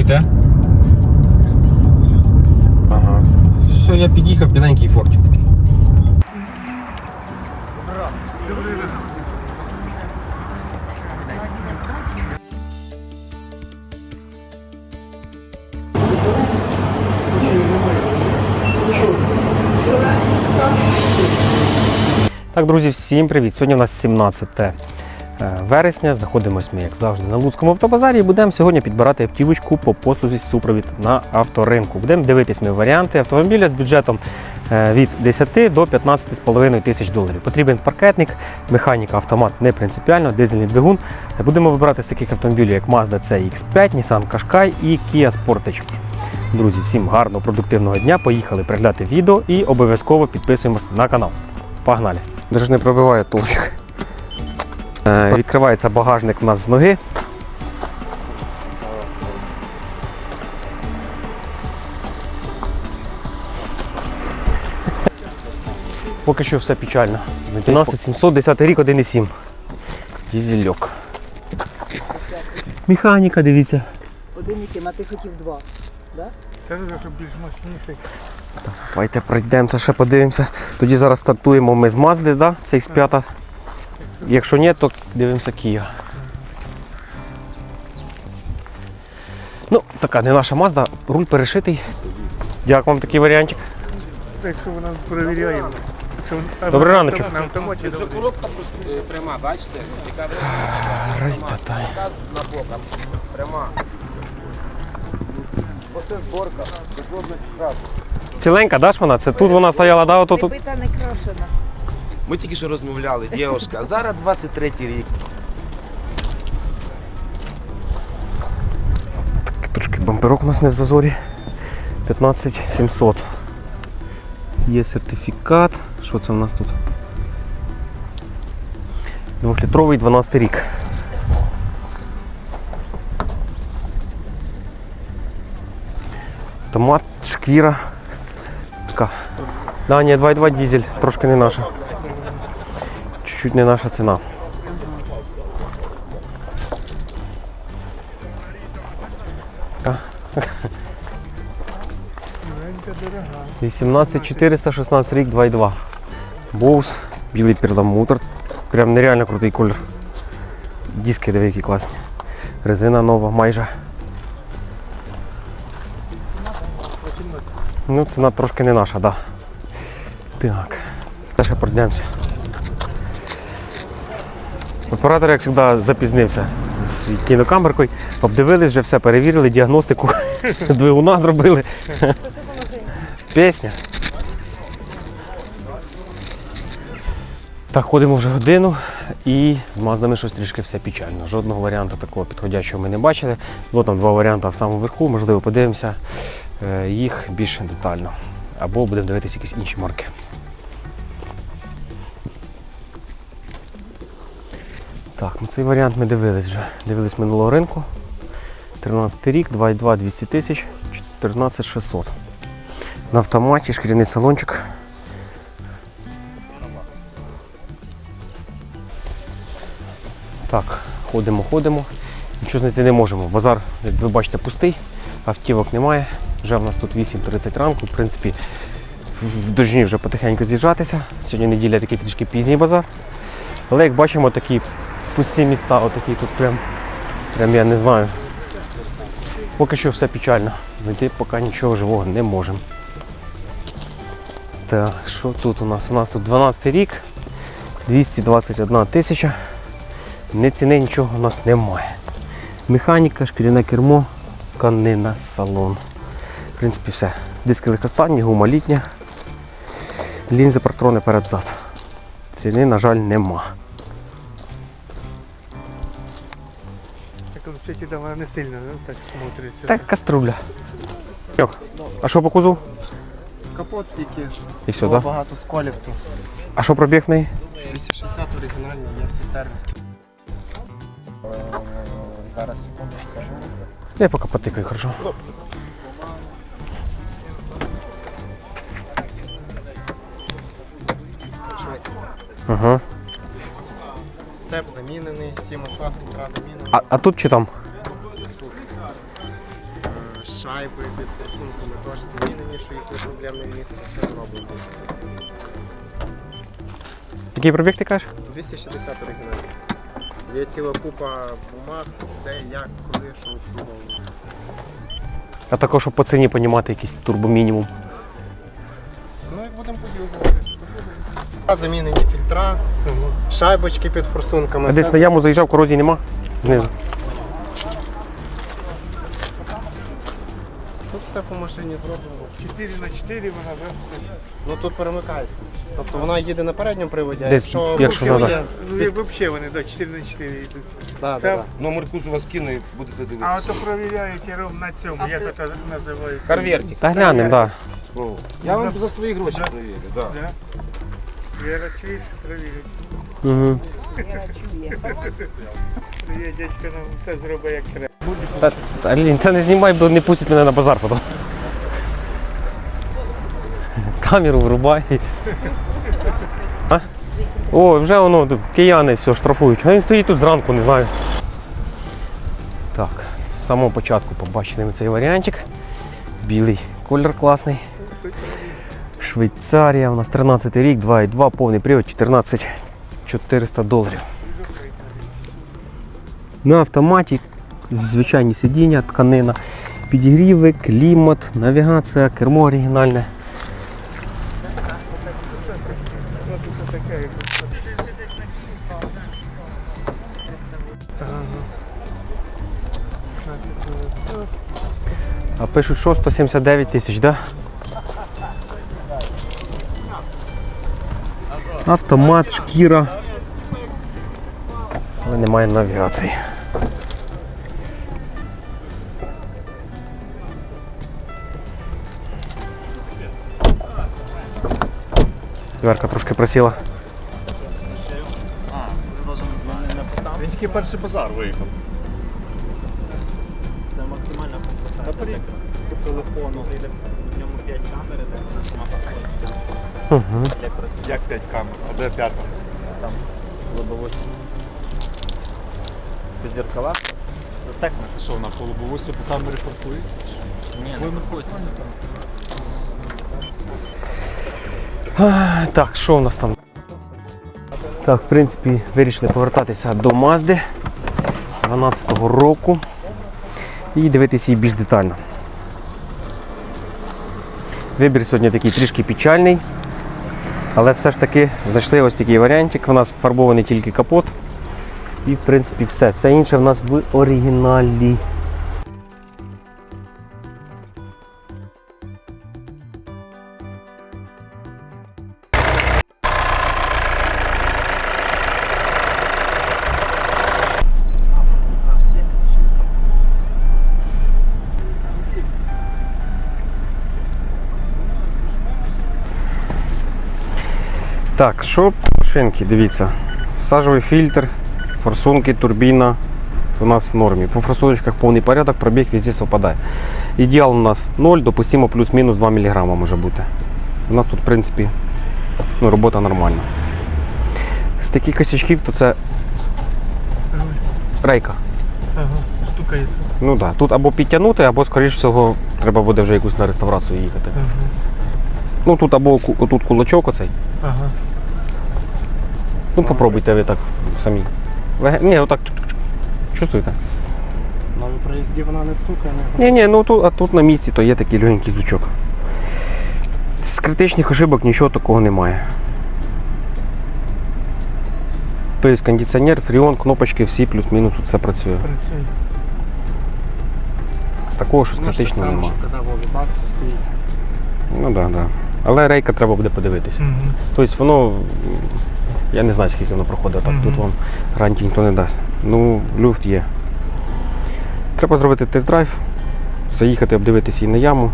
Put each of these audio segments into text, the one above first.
йде? Ага. Все, я під'їхав, біленький фортик такий. Так, друзі, всім привіт! Сьогодні у нас 17 е, вересня. Знаходимося ми, як завжди, на Луцькому автобазарі і будемо сьогодні підбирати автівочку по послузі супровід на авторинку. Будемо дивитись ми варіанти автомобіля з бюджетом е, від 10 до 15,5 тисяч доларів. Потрібен паркетник, механіка, автомат не принципіально, дизельний двигун. Е, Будемо вибирати з таких автомобілів, як Mazda CX5, Nissan Qashqai і Kia Sportage. Друзі, всім гарного, продуктивного дня. Поїхали приглядати відео і обов'язково підписуємося на канал. Погнали! Даже не пробиває толщик. Е, відкривається багажник в нас з ноги. Поки що все печально. 15710 рік 1,7. Дізельок. Механіка, дивіться. Один і сім, а ти хотів два. Да? Кажу, що більш мощніший. Давайте пройдемося, ще подивимося. Тоді зараз стартуємо ми з Мазди, да? це X5. Якщо ні, то дивимося Kia. Ну, така не наша Mazda, руль перешитий. Дякую вам такий варіантик. Якщо вона перевіряє. Якщо Добрий раночок. Добре. Коробка просто е, пряма, бачите? Яка Рай-та-тай. на бокам. Пряма. Оце зборка, без жодних крас. Ціленька, да, ж вона? Це тут вона стояла, да. Прибита не крашена. Ми тільки що розмовляли, дівчинка. А зараз 23 рік. Трошки бамперок у нас не в зазорі. 15700. Є сертифікат. Що це у нас тут? Двохлітровий 12 рік. Автомат, шкіра. Така. Да, ні, 2,2 дизель, трошки не наша. Чуть-чуть не наша ціна. Дорога. 18400, 16 рік, 2,2. Боус, білий перламутр. Прям нереально крутий колір. Диски диви, класні. Резина нова майже. Ну, ціна трошки не наша, так. Да. Так. Ще пройдемося. Оператор, як завжди, запізнився з кінокамеркою. Обдивились, вже все перевірили, діагностику двигуна зробили. Пісня. Так, ходимо вже годину і з маздами щось трішки все печально. Жодного варіанту такого підходящого ми не бачили. Було там два варіанти в самому верху, можливо, подивимося е, їх більш детально. Або будемо дивитися якісь інші марки. Так, ну цей варіант ми дивились вже. Дивились минулого ринку. 13 рік, 2,2 200 тисяч, 14 600. На автоматі, шкіряний салончик. Так, ходимо, ходимо. Нічого знайти не можемо. Базар, як ви бачите, пустий, автівок немає. Вже в нас тут 8.30 ранку. В принципі, в дожні вже потихеньку з'їжджатися. Сьогодні неділя такий трішки пізній базар. Але як бачимо, такі пусті міста, отакі тут прям, прям я не знаю. Поки що все печально. Знайти поки нічого живого не можемо. Так, що тут у нас? У нас тут 12 рік, 221 тисяча. Не ціни нічого у нас немає. Механіка, шкіряне кермо, тканина, салон. В принципі, все. Диски легкостанні, гума літня. Лінзи парктрони перед-зад. Ціни, на жаль, нема. От все не сильно, ну, так смотриться. Так, каструля. Йох, а що по кузу? Капот тільки І все, було? Да? багато сколів тут. А що пробіг в неї? 260 оригінальні, є всі сервіски. Е, Зараз секунду скажу. Я поки потикаю, хорошо. Ага. Цеп замінений, всі масла фільтра замінені. А, а тут чи там? шайби під форсунками теж змінені, що їхнє проблемне місце. Все зроблено. Який пробіг ти кажеш? 260 оригіналів. Є ціла купа бумаг, де, як, коли, що обслуговується. А також, щоб по ціні понімати якийсь турбомінімум. Замінені фільтра, шайбочки під форсунками. А десь на яму заїжджав, корозії нема знизу. Тут все по машині зроблено. 4 на 4 вона, да? Ну тут перемикається. Тобто вона їде на передньому приводі, а Десь, якщо, якщо є- Ну, і взагалі вони, да, 4 на 4 йдуть. Да, да, Це- да. Номер кузова скину і будете А дивитися. ото провіряють і ровно на цьому, як це називається? Карвертик. Та глянемо, так. Ну, Я вам за свої гроші перевірю, да. Да? Віра, чуєш, провірять. Угу. Є дядько нам все зробить як треба. Та, та, Лін, це не знімай, бо не пустять мене на базар потім. Камеру врубай. А? О, вже воно, тут кияни все штрафують. А він стоїть тут зранку, не знаю. Так, з самого початку побачили ми цей варіантик. Білий колір класний. Швейцарія, у нас 13 рік, 2,2, повний привод, 14 400 доларів. На автоматі звичайні сидіння, тканина, підігріви, клімат, навігація, кермо оригінальне. А пишуть, що 179 тисяч, да? Автомат, шкіра. Але немає навігації. Дверка трошки просіла. Він тільки перший базар виїхав. Це максимальна комплектація. По телефону в ньому 5 камер, де вона сама проходить. Як Як 5 камер, а де п'ята? лобовосі. По зеркалах? Так, Що вона по лобовосі по камері паркується? ні, не проходить. Так, що в нас там? Так, в принципі, вирішили повертатися до Мазди 12-го року і дивитися її більш детально. Вибір сьогодні такий трішки печальний, але все ж таки знайшли ось такий варіантик. У нас фарбований тільки капот. І в принципі все. Все інше в нас в оригіналі. Так, що машинки, дивіться. Сажовий фільтр, форсунки, турбіна у нас в нормі. По форсуночках повний порядок, пробіг везде совпадає. Ідеал у нас 0, допустимо плюс-мінус 2 мг може бути. У нас тут, в принципі, ну, робота нормальна. З таких косячків, то це рейка. Ага, стукає. Ну так, да. тут або підтягнути, або, скоріш всього, треба буде вже якусь на реставрацію їхати. Ага, Ну тут або ку- тут кулачок оцей. ага. Ну попробуйте ви так самі. Ні, отак. Чувствуєте? На проїзді вона не стукає. не Ні, ні, ну тут, а тут на місці то є такий легенький звучок. З критичних ошибок нічого такого немає. Тобто кондиціонер, фріон, кнопочки, всі плюс-мінус тут все працює. Працює. З такого щось критичного немає. що казав стоїть. Ну так, да, так. Да. Але рейка треба буде подивитися. Мгм. Тобто воно, я не знаю, скільки воно проходить, так тут вам гарантії ніхто не дасть. Ну, люфт є. Треба зробити тест-драйв, заїхати, обдивитися її на яму.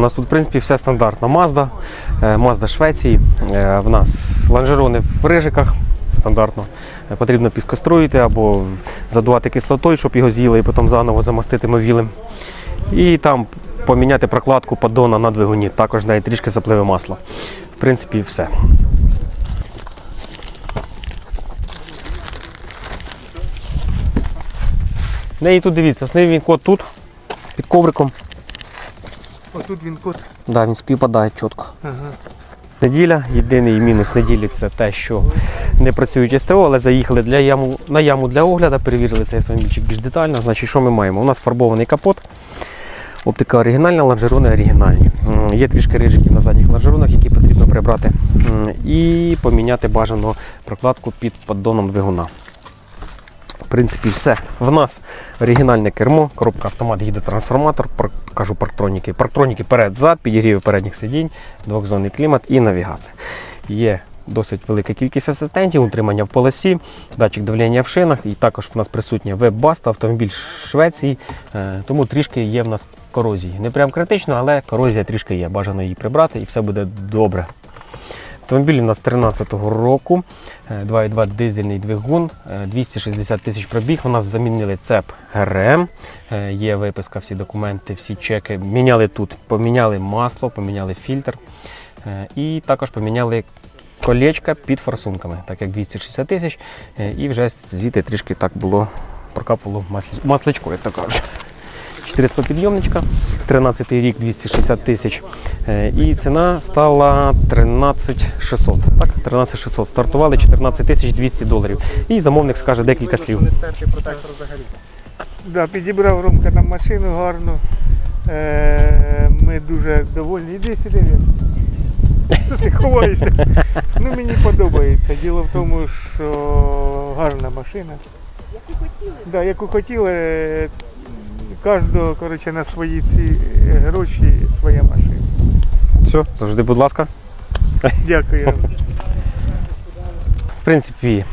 Нас тут, в принципі, все стандартно. Mazda, е, Mazda Швеції. Е, В нас лонжерони в рижиках стандартно. Е, Потрібно піскоструїти або задувати кислотою, щоб його з'їли і потім заново замастити мовілем. І там поміняти прокладку поддона на двигуні. Також в трішки запливе масло. В принципі, все. Неї тут дивіться, основний він код тут, під ковриком. Отут він кот. Да, він співпадає чітко. Ага. Неділя, єдиний мінус неділі це те, що не працюють СТО, але заїхали для яму, на яму для огляду, перевірили цей автомобільчик більш детально. Значить, що ми маємо? У нас фарбований капот, оптика оригінальна, лонжерони оригінальні. Є трішки рижиків на задніх лонжеронах, які потрібно прибрати. І поміняти бажано прокладку під поддоном двигуна. В принципі, все. В нас оригінальне кермо, коробка автомат, гідротрансформатор, пар- кажу парктроніки. Парктроніки перед-зад, підігріви передніх сидінь, двохзонний клімат і навігація. Є досить велика кількість асистентів, утримання в полосі, датчик давлення в шинах, і також в нас присутня веб-баста, автомобіль Швеції, е, тому трішки є в нас корозії. Не прям критично, але корозія трішки є. Бажано її прибрати і все буде добре. Автомобіль у нас 13-го року, е, 2,2 дизельний двигун, е, 260 тисяч пробіг. У нас замінили цеп ГРМ, е, є виписка, всі документи, всі чеки. Міняли тут, поміняли масло, поміняли фільтр е, і також поміняли колечка під форсунками, так як 260 тисяч. е, І вже звідти трішки так було, прокапувало маслі- масличко, як то кажуть. 400 підйомничка, 13 рік 260 тисяч. Е, І ціна стала 13 600. Так, 13 600. Стартували 14 тисяч 200 доларів. І замовник скаже декілька слів. Протектор взагалі. Да, підібрав Ромка нам машину гарну. Е, ми дуже довольні. Іди сюди він. Що ти ховаєшся? Ну мені подобається. Діло в тому, що гарна машина. Яку хотіли? Да, яку хотіли. Кожного, коротше, на свої ці гроші своя машина. Все, завжди, будь ласка. Дякую. В принципі,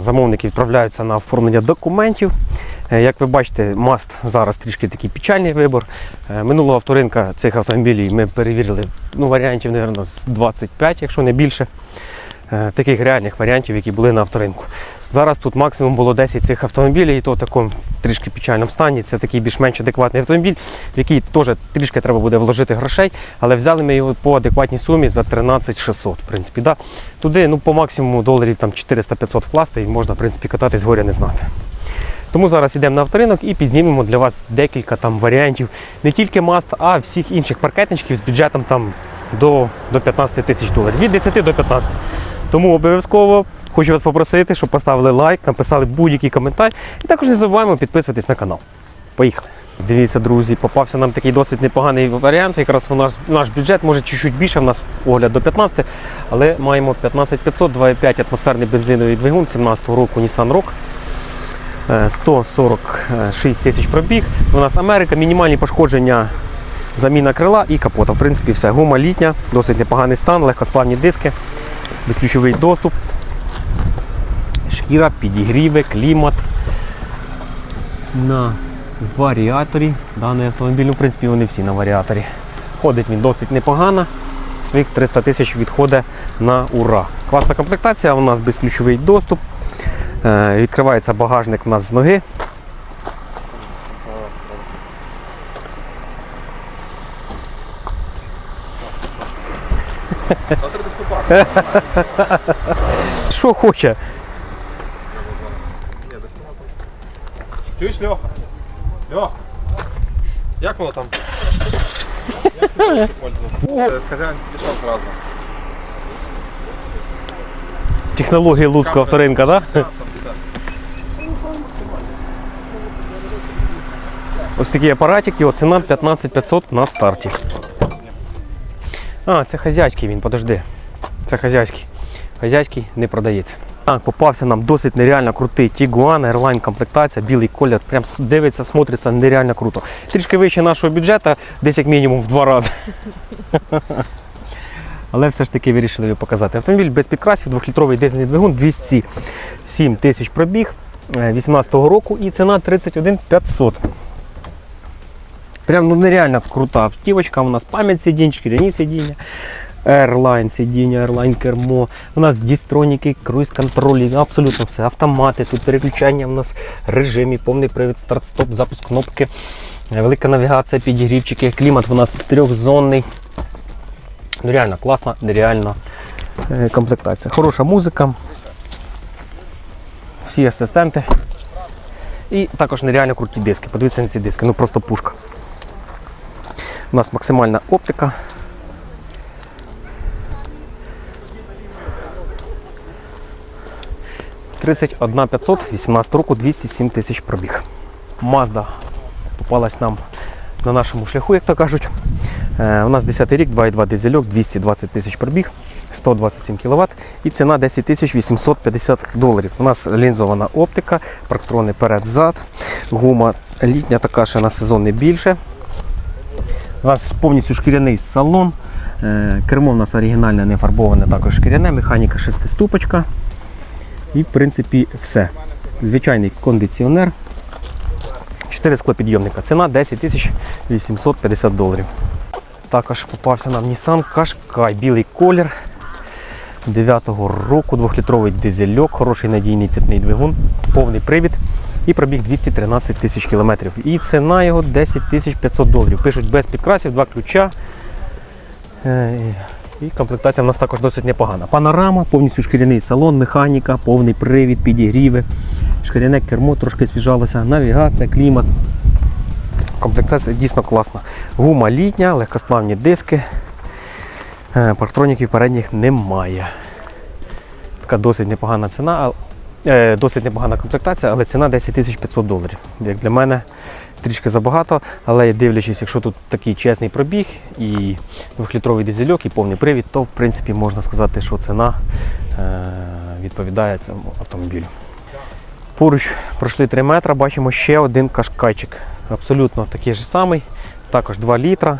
замовники відправляються на оформлення документів. Е, Як ви бачите, маст зараз трішки такий печальний вибор. Е, Минулого авторинка цих автомобілів ми перевірили ну, варіантів, мабуть, з 25, якщо не більше. Е, Таких реальних варіантів, які були на авторинку. Зараз тут максимум було 10 цих автомобілів, і то в такому трішки печальному стані. Це такий більш-менш адекватний автомобіль, в який теж трішки треба буде вложити грошей, але взяли ми його по адекватній сумі за 13 600. В принципі, да. Туди ну, по максимуму доларів там 400-500 вкласти і можна в принципі, кататись горя не знати. Тому зараз йдемо на авторинок і підзнімемо для вас декілька там варіантів не тільки маст, а всіх інших паркетничків з бюджетом там до, до 15 тисяч доларів. Від 10 до 15. Тому обов'язково хочу вас попросити, щоб поставили лайк, написали будь-який коментар. І також не забуваємо підписуватись на канал. Поїхали! Дивіться, друзі, попався нам такий досить непоганий варіант. Якраз у нас наш бюджет може чуть-чуть більше, в нас огляд до 15, але маємо 15500, 2,5 атмосферний бензиновий двигун 17-го року Nissan. Е, 146 тисяч пробіг. У нас Америка, мінімальні пошкодження, заміна крила і капота. В принципі, все. Гума літня, досить непоганий стан, легкосплавні диски, безключовий доступ, шкіра, підігріви, клімат. На варіаторі даний автомобіль, ну, в принципі, вони всі на варіаторі. Ходить він досить непогано. Своїх 300 тисяч відходить на ура. Класна комплектація, у нас безключовий доступ. Е, Відкривається багажник в нас з ноги. Що хоче? Чуєш, Льоха? Льоха? Як воно там? Хазяїн пішов зразу. Технології Луцького авторинка, так? Да? Ось такий апаратик, його ціна 15 500 на старті. А, це хазяйський він, подожди. Це хазяйський. Хазяйський не продається. Так, попався нам досить нереально крутий Tiguan, Airline комплектація, білий колір. Прям дивиться, смотриться нереально круто. Трішки вище нашого бюджету, десь як мінімум в два рази. Але все ж таки вирішили показати. Автомобіль без підкрасів, 2-літровий дизельний двигун, 207 тисяч пробіг 2018 року і ціна 31 500. Прям ну, нереально крута автівочка. У нас пам'ять сидінь, шкіряні сидіння. Airline сидіння, Airline кермо. У нас дістроніки, круїз контролі, абсолютно все. Автомати, тут переключання у нас режимі, повний привід, старт-стоп, запуск кнопки, велика навігація, підігрівчики, клімат у нас трьохзонний. Ну, реально класна, нереальна е, комплектація. Хороша музика. Всі асистенти. І також нереально круті диски. Подивіться на ці диски, ну просто пушка. У нас максимальна оптика. Тридцять одна 500, 18 року, 207 тисяч пробіг. Mazda попалась нам на нашому шляху, як то кажуть. Е, у нас 10 рік, 2,2 дизельок, 220 тисяч пробіг, 127 кВт і ціна 10 тисяч 850 доларів. У нас лінзована оптика, парктрони перед-зад, гума літня така ще на сезон не більше. У нас повністю шкіряний салон. Е, Кермо у нас оригінальне, не фарбоване, також шкіряне, механіка шестиступочка. І в принципі все. Звичайний кондиціонер. 4 склопідйомника. Ціна 10 850 доларів. Також попався нам Nissan Qashqai, білий колір. 9-го року, 2-літровий дизельок, хороший надійний цепний двигун, повний привід і пробіг 213 тисяч кілометрів. І ціна його 10 тисяч 500 доларів. Пишуть без підкрасів, два ключа. Е, І комплектація в нас також досить непогана. Панорама, повністю шкіряний салон, механіка, повний привід, підігріви, шкіряне кермо трошки свіжалося, навігація, клімат. Комплектація дійсно класна. Гума літня, легкосплавні диски. Е, Парктроніків передніх немає. Така досить непогана ціна, е, досить непогана комплектація, але ціна 10 500 доларів. Як для мене трішки забагато, але дивлячись, якщо тут такий чесний пробіг і 2-літровий дизельок і повний привід, то в принципі можна сказати, що ціна е, відповідає цьому автомобілю. Поруч пройшли 3 метри, бачимо ще один кашкайчик. Абсолютно такий же самий. Також 2 літра,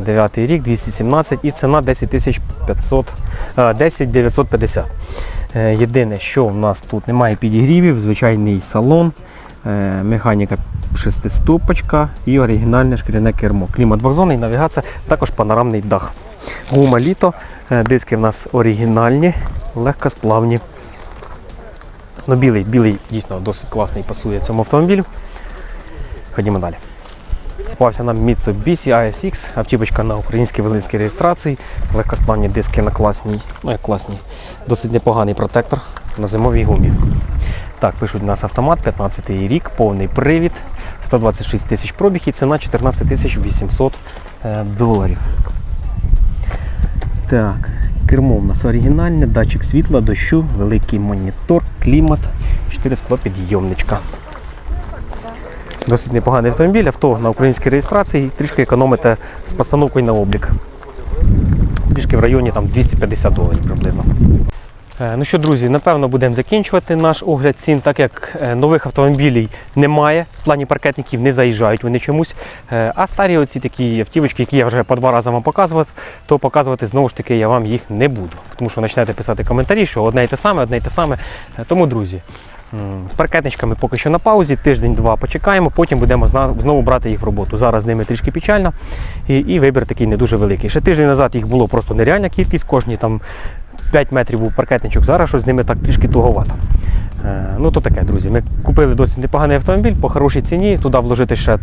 9 рік, 217 і ціна 10 500, е, 10 950. Е, Єдине, що в нас тут немає підігрівів, звичайний салон, е, механіка шестиступочка і оригінальне шкіряне кермо. Клімат двохзонний, навігація, також панорамний дах. Гума літо, е, диски в нас оригінальні, легкосплавні. Ну, білий, білий дійсно досить класний пасує цьому автомобілю. Ходімо далі. Попався нам Mitsubishi ASX, автівочка на українській волинській реєстрації, легкосплавні диски на класній, ну як класній, досить непоганий протектор на зимовій гумі. Так, пишуть у нас автомат, 15 рік, повний привід, 126 тисяч пробіг і ціна 14 тисяч 800 е, доларів. Так, кермо у нас оригінальне, датчик світла, дощу, великий монітор, клімат, 4 склопідйомничка. Досить непоганий автомобіль, авто на українській реєстрації, трішки економите з постановкою на облік. Трішки в районі там 250 доларів приблизно. Е, Ну що, друзі, напевно, будемо закінчувати наш огляд цін, так як е, нових автомобілів немає, в плані паркетників не заїжджають вони чомусь. Е, А старі оці такі автівочки, які я вже по два рази вам показував, то показувати знову ж таки я вам їх не буду. Тому що почнете писати коментарі, що одне і те саме, одне і те саме. Тому, друзі, з паркетничками поки що на паузі, тиждень-два почекаємо, потім будемо знову брати їх в роботу. Зараз з ними трішки печально і, і вибір такий не дуже великий. Ще тиждень назад їх було просто нереальна кількість, кожні там 5 метрів у паркетничок. Зараз щось з ними так трішки туговато. Е, ну то таке, друзі. Ми купили досить непоганий автомобіль по хорошій ціні. Туди вложити ще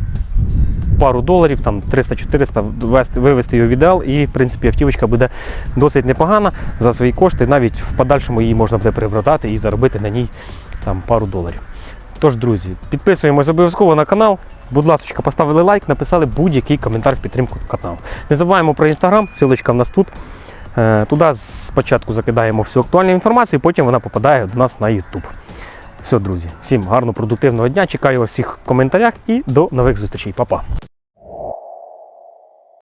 пару доларів, там 300-400, ввести- вивести його в ідеал, і в принципі автівочка буде досить непогана за свої кошти. Навіть в подальшому її можна буде перепродати і заробити на ній там пару доларів. Тож, друзі, підписуємось обов'язково на канал. Будь ласка, поставили лайк, написали будь-який коментар в підтримку каналу. Не забуваємо про інстаграм, ссылочка в нас тут. Е, Туди спочатку закидаємо всю актуальну інформацію, потім вона попадає до нас на YouTube. Все, друзі, всім гарного продуктивного дня. Чекаю вас всіх в коментарях і до нових зустрічей. Па-па.